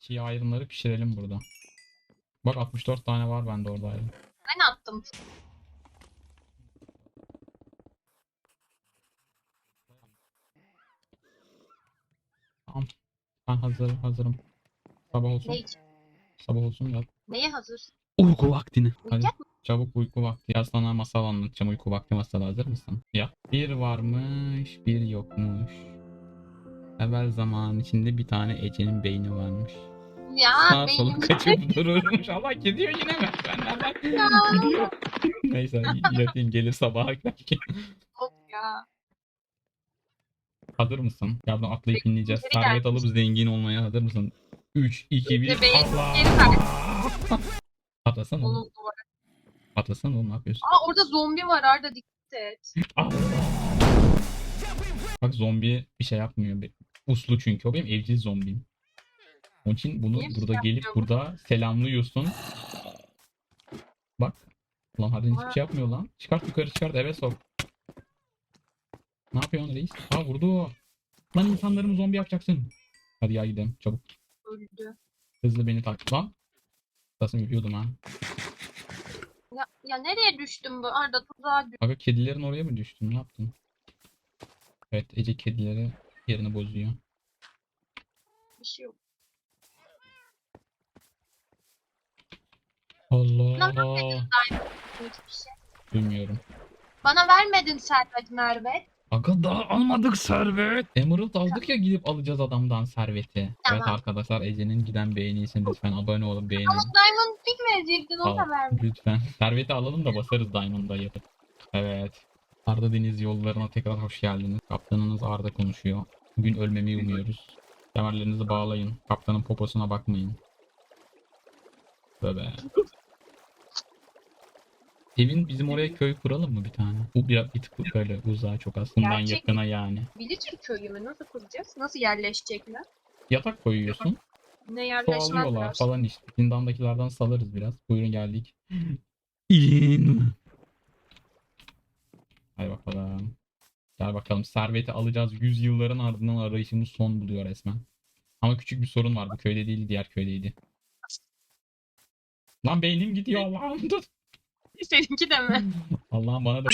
Çiğ ayrımları pişirelim burada. Bak 64 tane var bende orada ayrım. Ben attım. Tamam. Ben hazır, hazırım. Sabah olsun. Ne için? Sabah olsun yat. Neye hazır? Uyku vaktini. Hadi mı? çabuk uyku vakti. Ya sana masal anlatacağım uyku vakti masalı hazır mısın? Ya. Bir varmış, bir yokmuş. Evvel zaman içinde bir tane Ece'nin beyni varmış. Ya Sağa sola benim kaçıp dururmuş. Allah gidiyor yine mi? Ben nereden gidiyor? Neyse yatayım gelir sabaha belki. Yok ya. Hazır mısın? Yardım atlayıp inleyeceğiz. Geri Servet alıp zengin olmaya hazır mısın? 3, 2, 1. Geri beyin- Allah! Atlasana oğlum. Atlasana oğlum ne yapıyorsun? Aa orada zombi var Arda dikkat et. Allah! Bak zombi bir şey yapmıyor. Uslu çünkü o benim evcil zombim. Onun için bunu Niye bir şey burada gelip burada selamlıyorsun. Bak. Lan harbiden hiçbir şey yapmıyor lan. Çıkart yukarı çıkart eve sok. Ne yapıyorsun reis? Aa vurdu. Lan insanlarımı zombi yapacaksın. Hadi ya gidelim çabuk. Öldü. Hızlı beni takip lan. Nasıl ölüyordum ha. Ya, ya nereye düştüm bu Arda tuzağa düştüm. Aga kedilerin oraya mı düştün? Ne yaptın? Evet Ece kedileri yerini bozuyor. Bir şey yok. Allah. Hiçbir şey. Bilmiyorum. Bana vermedin servet mervet. Aga daha almadık servet. Emerald aldık ya gidip alacağız adamdan serveti. Tamam. Evet arkadaşlar Ece'nin giden beğeniyseniz lütfen abone olun beğenin. Ama Diamond Pick verecektin o Al, da vermedi. lütfen. Serveti alalım da basarız Diamond'a yapıp. Evet. Arda Deniz yollarına tekrar hoş geldiniz. Kaptanınız Arda konuşuyor. Bugün ölmemeyi umuyoruz. Kemerlerinizi bağlayın. Kaptanın poposuna bakmayın. Böyle. Evin bizim oraya köy kuralım mı bir tane? Bu bir, bir tık böyle uzağa çok aslında Gerçek yakına yani. Villager köyü mü? Nasıl kuracağız? Nasıl yerleşecekler? Yatak koyuyorsun. Ne yerleşmezler. falan işte. Zindandakilerden salarız biraz. Buyurun geldik. İn. Hadi bakalım. Gel bakalım. Serveti alacağız. Yüzyılların ardından arayışımız son buluyor resmen. Ama küçük bir sorun var. Bu köyde değil diğer köydeydi. Lan beynim gidiyor Allah'ım tut. Seninki de mi? Allah'ım bana da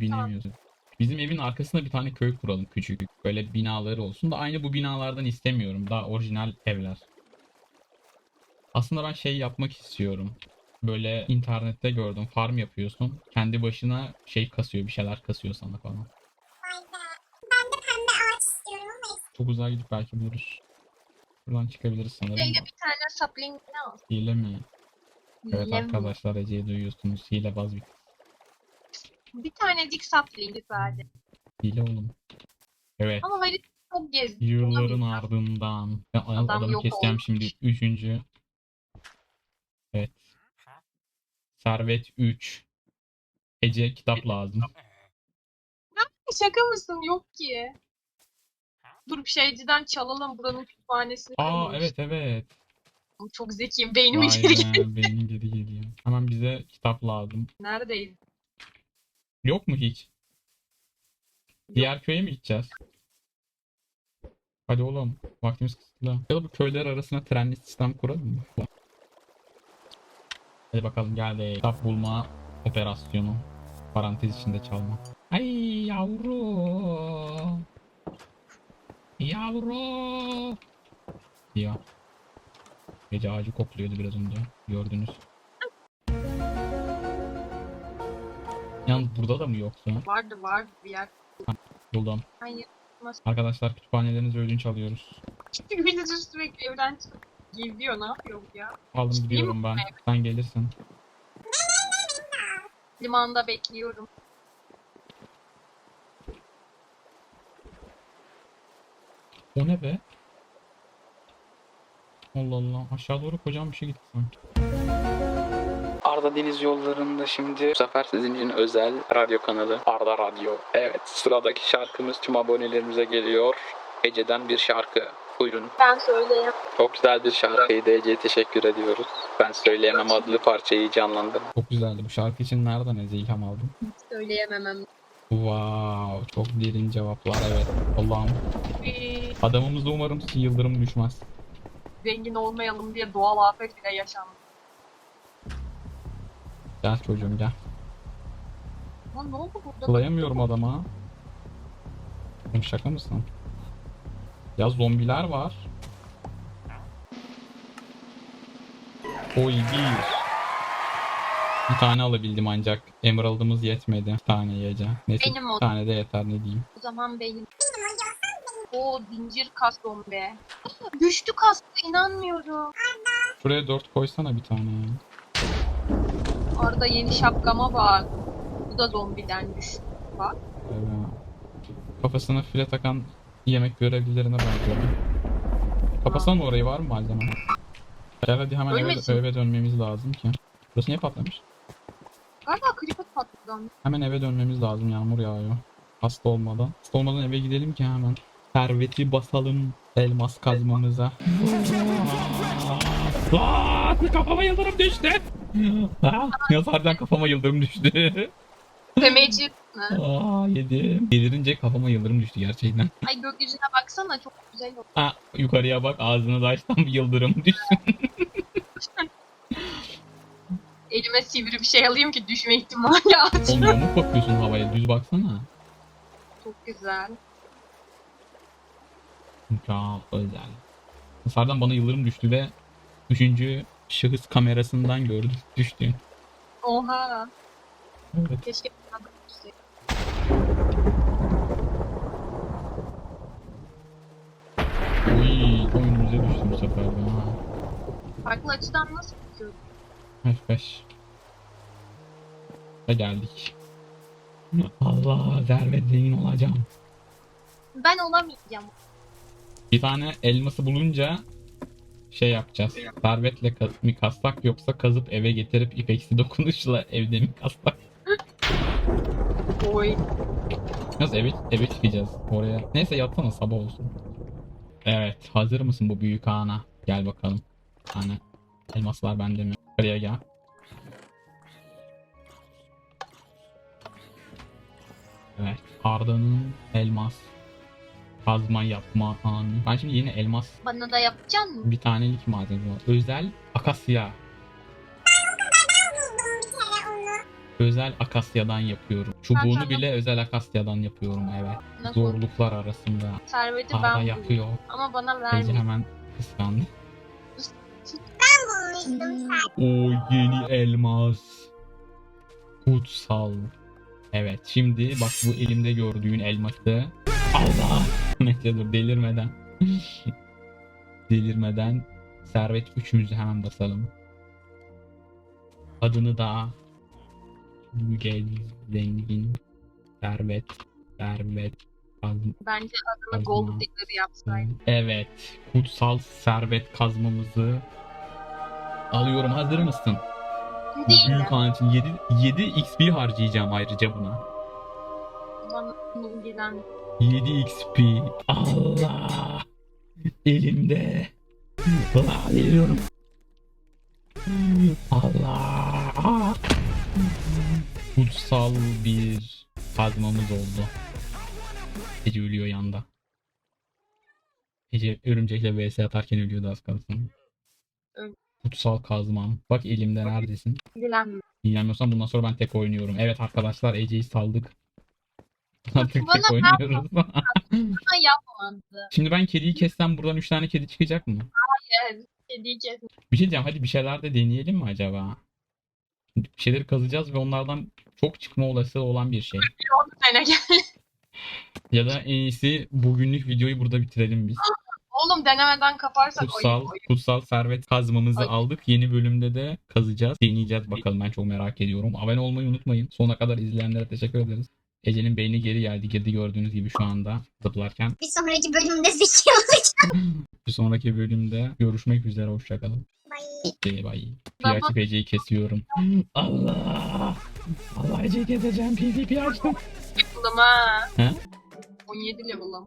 Bilemedim. Bizim evin arkasında bir tane köy kuralım küçük. Böyle binaları olsun da aynı bu binalardan istemiyorum. Daha orijinal evler. Aslında ben şey yapmak istiyorum. Böyle internette gördüm. Farm yapıyorsun. Kendi başına şey kasıyor. Bir şeyler kasıyor sana falan. Ben de pembe ağaç istiyorum ama Çok uzağa gidip belki buluruz. Buradan çıkabiliriz sanırım. Şeyle bir tane sapling ne al? Hile mi? Evet mi? arkadaşlar Ece'yi duyuyorsunuz. Hilebaz bir Bir tanecik sapling sadece. hile oğlum. Evet. Ama harita çok gezdi. Yılların ardından. Ben adam, Adam adamı yok keseceğim olmuş. şimdi. Üçüncü. Evet. Servet 3. Ece kitap lazım. Şaka mısın? Yok ki. Dur bir şeyciden çalalım buranın kütüphanesini. Aa evet evet. Çok zekiyim. Beynim Vay içeri girdi. be, beynim geri geliyor. Hemen bize kitap lazım. Neredeyiz? Yok mu hiç? Diğer köye mi gideceğiz? Hadi oğlum. Vaktimiz kısıtlı. Ya da bu köyler arasına trenli sistem kuralım mı? Hadi bakalım geldi. Kitap bulma operasyonu. Parantez içinde çalma. Ay yavru. Yavru. Ya. Gece ağacı kokluyordu biraz önce. Gördünüz. Yalnız burada da mı yoksa? Vardı vardı bir yer. Buldum. Hayır. Arkadaşlar kütüphanelerinize ödünç alıyoruz. Villager sürekli evden çıkıp geziyor. Ne yapıyor bu ya? Aldım mi gidiyorum ben. Sen gelirsin. Limanda bekliyorum. O ne be? Allah Allah. Aşağı doğru kocaman bir şey gitti sanki. Arda Deniz yollarında şimdi bu sefer sizin için özel radyo kanalı Arda Radyo. Evet sıradaki şarkımız tüm abonelerimize geliyor. Ece'den bir şarkı. Buyurun. Ben söyleyeyim. Çok güzel bir şarkıydı Ece'ye teşekkür ediyoruz. Ben Söyleyemem adlı parçayı canlandırdım. Çok güzeldi. Bu şarkı için nereden Ece ilham aldın? Söyleyememem. Wow, çok derin cevaplar evet. Allah'ım Adamımızda umarım yıldırım düşmez. Zengin olmayalım diye doğal afet bile yaşandı. Gel çocuğum gel. Lan ne oldu burada? Kılayamıyorum adama. Oğlum Şaka mısın? Ya zombiler var. Oy bir. Bir tane alabildim ancak Emerald'ımız yetmedi. Bir tane yiyeceğim. Neyse Benim bir tane de yeter ne diyeyim. O zaman benim. O zincir kas zombi. Düştü kastı inanmıyorum. Şuraya dört koysana bir tane ya. Orada yeni şapkama bak. Bu da zombiden düştü. Bak. Evet. Kafasına file takan yemek görevlilerine benziyor. Kapasana mı orayı var mı malzeme? Gel hadi hemen eve, Ölmesin. eve dönmemiz lazım ki. Burası niye patlamış? Galiba creeper patladı. Hemen eve dönmemiz lazım yağmur yağıyor. Hasta olmadan. Hasta olmadan eve gidelim ki hemen. Serveti basalım elmas kazmamıza. Aa, kafama yıldırım düştü. Aa, Yazardan kafama yıldırım düştü. Demeci mi? Aa yedim. Delirince kafama yıldırım düştü gerçekten. Ay gökyüzüne baksana çok güzel oldu. Ha, yukarıya bak ağzını da açtan bir yıldırım düşsün. Elime sivri bir şey alayım ki düşme ihtimali az. Oğlum yamuk bakıyorsun havaya düz baksana. Çok güzel. Özel. Hasardan bana yıldırım düştü ve üçüncü şahıs kamerasından gördüm düştüğün. Oha. Evet. Keşke bana da düşseydi. Uy, oyunumuza düştü bu sefer de. Farklı açıdan nasıl bakıyor? F5. Ve geldik. Allah zengin olacağım. Ben olamayacağım. Bir tane elması bulunca şey yapacağız. Servetle mi kassak yoksa kazıp eve getirip ipeksi dokunuşla evde mi kassak? Oy. Biraz eve, eve çıkacağız oraya. Neyse yatsana sabah olsun. Evet hazır mısın bu büyük ana? Gel bakalım. Tane elmaslar bende mi? Buraya gel. Evet Arda'nın elmas kazma yapma anı. Ben şimdi yine elmas Bana da yapacaksın mı? bir tanelik malzeme var. Özel akasya. Buldum bir kere onu. Özel akasyadan yapıyorum. Çubuğunu bile özel akasyadan yapıyorum evet. Nasıl? Zorluklar arasında. Serveti Arda ben buldum. yapıyor. Ama bana Ece vermiyor. hemen kıskandı. Bulmuştum O yeni elmas. Kutsal. Evet şimdi bak bu elimde gördüğün elması. Allah. Neyse dur delirmeden. delirmeden servet üçümüzü hemen basalım. Adını da Yücel Zengin Servet Servet Kazm- Bence adını Kazma. Gold Digger yapsaydın. Evet kutsal servet kazmamızı alıyorum hazır mısın? Değil Büyük an için 7, 7 XP harcayacağım ayrıca buna. Bana gelen 7 XP. Allah. Elimde. Allah veriyorum. Allah. Kutsal bir kazmamız oldu. Ece ölüyor yanda. Ece örümcekle vs atarken ölüyordu az kalsın. Kutsal kazmam. Bak elimde neredesin? dilenme. İlgilenmiyorsan bundan sonra ben tek oynuyorum. Evet arkadaşlar Ece'yi saldık. Artık Bana tek oynuyoruz. Bana yapmadı. Şimdi ben kediyi kessem buradan 3 tane kedi çıkacak mı? Evet. Kediyi kes. Bir şey diyeceğim hadi bir şeyler de deneyelim mi acaba? Bir şeyleri kazacağız ve onlardan çok çıkma olasılığı olan bir şey. On sene gel. Ya da en iyisi bugünlük videoyu burada bitirelim biz. Oğlum denemeden kaparsak Kutsal, oyun oyun. kutsal servet kazmamızı Ay. aldık. Yeni bölümde de kazacağız. Deneyeceğiz bakalım ben çok merak ediyorum. Abone olmayı unutmayın. Sona kadar izleyenlere teşekkür ederiz. Ece'nin beyni geri geldi. Girdi gördüğünüz gibi şu anda zıplarken. Bir sonraki bölümde zeki olacağım. Bir sonraki bölümde görüşmek üzere. Hoşçakalın. Bay bay. PHP Ece'yi kesiyorum. Allah! Allah Ece'yi keseceğim. PvP açtım. Level'ım ha. He? 17 level'ım.